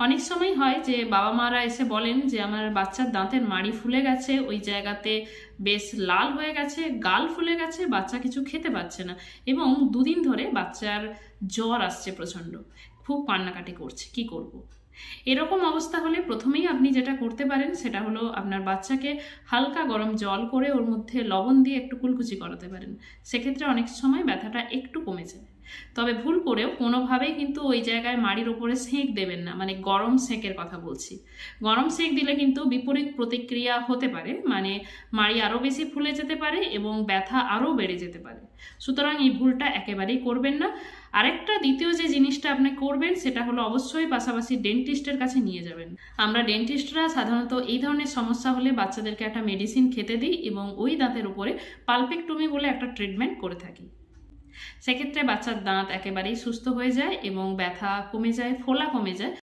অনেক সময় হয় যে বাবা মারা এসে বলেন যে আমার বাচ্চার দাঁতের মাড়ি ফুলে গেছে, ওই জায়গাতে বেশ লাল হয়ে গেছে, গাল ফুলে গেছে, বাচ্চা কিছু খেতে পাচ্ছে না এবং দুদিন ধরে বাচ্চার জ্বর আসছে প্রচণ্ড। খুব কান্নাকাটি করছে, কি করব। এরকম অবস্থা হলে প্রথমেই আপনি যেটা করতে পারেন সেটা হলো আপনার বাচ্চাকে হালকা গরম জল করে ওর মধ্যে লবণ দিয়ে একটু কুলকুচি করাতে পারেন। সেক্ষেত্রে অনেক সময় ব্যথাটা একটু কমে যায়। তবে ভুল করেও কোনোভাবেই কিন্তু ওই জায়গায় মাড়ির ওপরে সেঁক দেবেন না মানে গরম সেঁকের কথা বলছি। গরম সেঁক দিলে কিন্তু বিপরীত প্রতিক্রিয়া হতে পারে মানে মাড়ি আরও বেশি ফুলে যেতে পারে এবং ব্যথা আরও বেড়ে যেতে পারে। সুতরাং এই ভুলটা একেবারেই করবেন না। আরেকটা দ্বিতীয় যে জিনিসটা আপনি করবেন, সেটা হলো অবশ্যই পাশাপাশি ডেন্টিস্টের কাছে নিয়ে যাবেন। আমরা ডেন্টিস্টরা সাধারণত এই ধরনের সমস্যা হলে বাচ্চাদেরকে একটা মেডিসিন খেতে দিই এবং ওই দাঁতের উপরে পালপেকটমি বলে একটা ট্রিটমেন্ট করে থাকি। সেক্ষেত্রে বাচ্চার দাঁত একেবারেই সুস্থ হয়ে যায় এবং ব্যথা কমে যায় ফোলা কমে যায়।